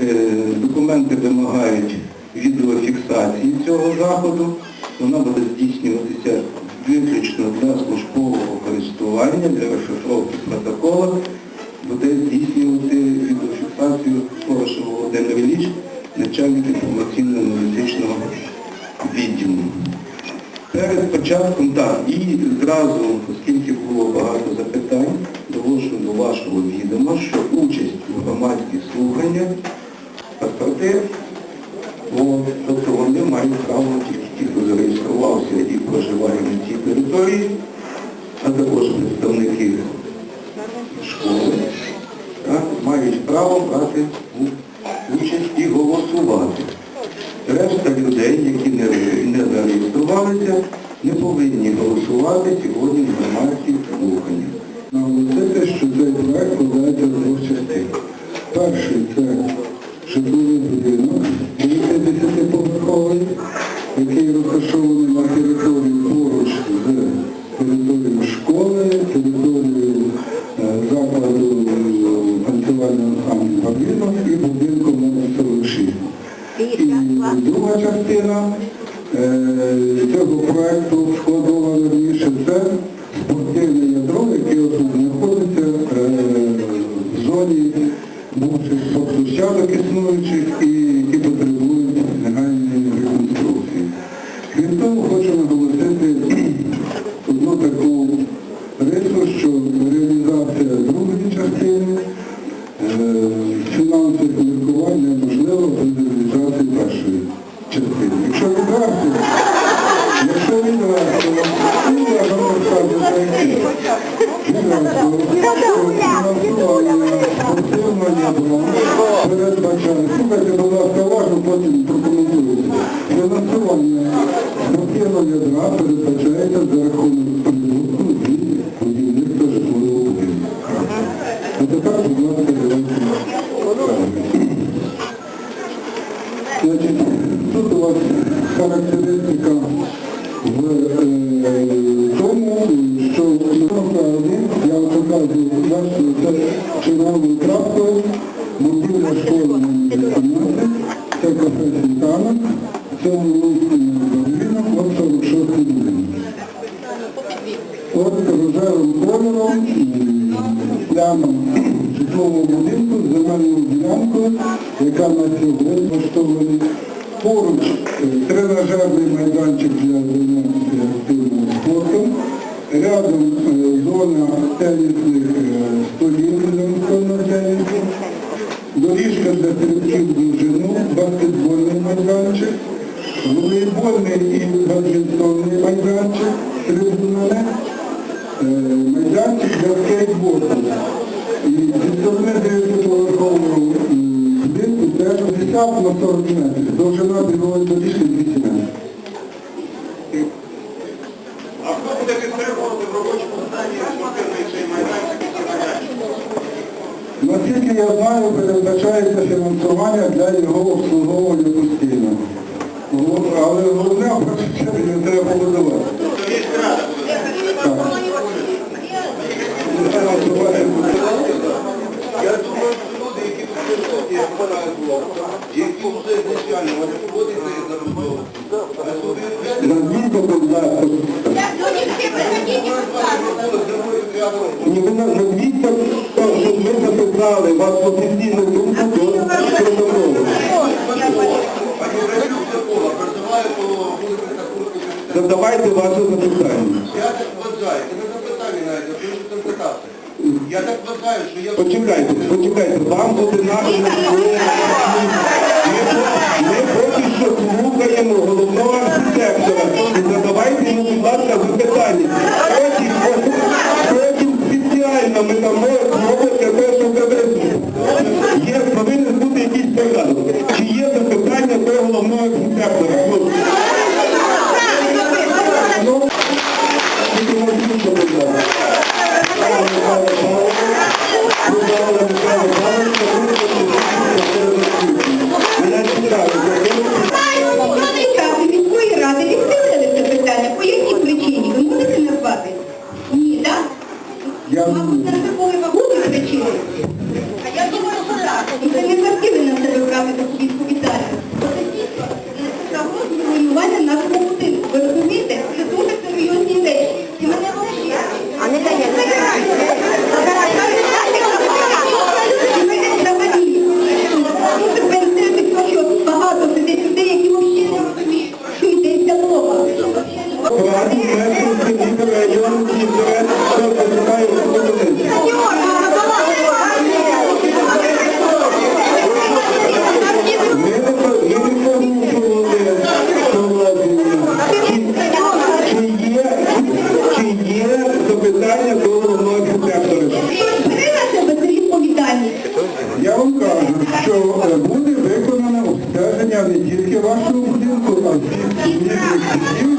Е, Документи вимагають відеофіксації цього заходу. Вона буде здійснюватися виключно для службового користування, для розшифровки протоколу. Буде здійснювати відеофіксацію Хороший Володимир Ілліч, начальник інформаційно-аналітичного відділу. Перед початком, так, і зразу, оскільки було багато запитань, довожу до вашого відома, що участь право брати участь і голосувати. Решта людей, які не, зареєструвалися, не повинні голосувати сьогодні в громадських друга частина е, цього проекту складова верніше це спортивне ядро, яке тут знаходиться е, в зоні бувших спортплощадок існуючих і Відверто, що кольором, м, планом житлового будинку з земельною ділянкою, яка на сьогодні влаштовані. Поруч тренажерний майданчик для заняття активним спортом. Рядом зона тенісних столів для тенісу. Доріжка для стрибків довжину, баскетбольний майданчик, волейбольний і бадмінтонний майданчик, трибуни, е, майданчик для скейтборду. І зі сторони 9-поверхового будинку теж 50 на 40 метрів. Довжина бігової доріжки 200 метрів. А хто буде підтримувати в робочому стані спортивний майданчик і ці? Наскільки я знаю, передбачається фінансування для його обслуговування постійно. Але головне, в першу чергу, його треба побудувати. Ні, ви нас щоб ми записали вас офіційну думку до протоколу. Задавайте ваше запитання. Я так вважаю, це не запитання навіть, а констатацію. Я так вважаю, що я... Почекайте, почекайте, вам буде наше Ми поки що слухаємо головного архітектора. Ми не порушували. Чи є запитання до нашого сектора? Я вам кажу, що е, буде виконано обстеження не тільки вашого будинку, а всіх будинків.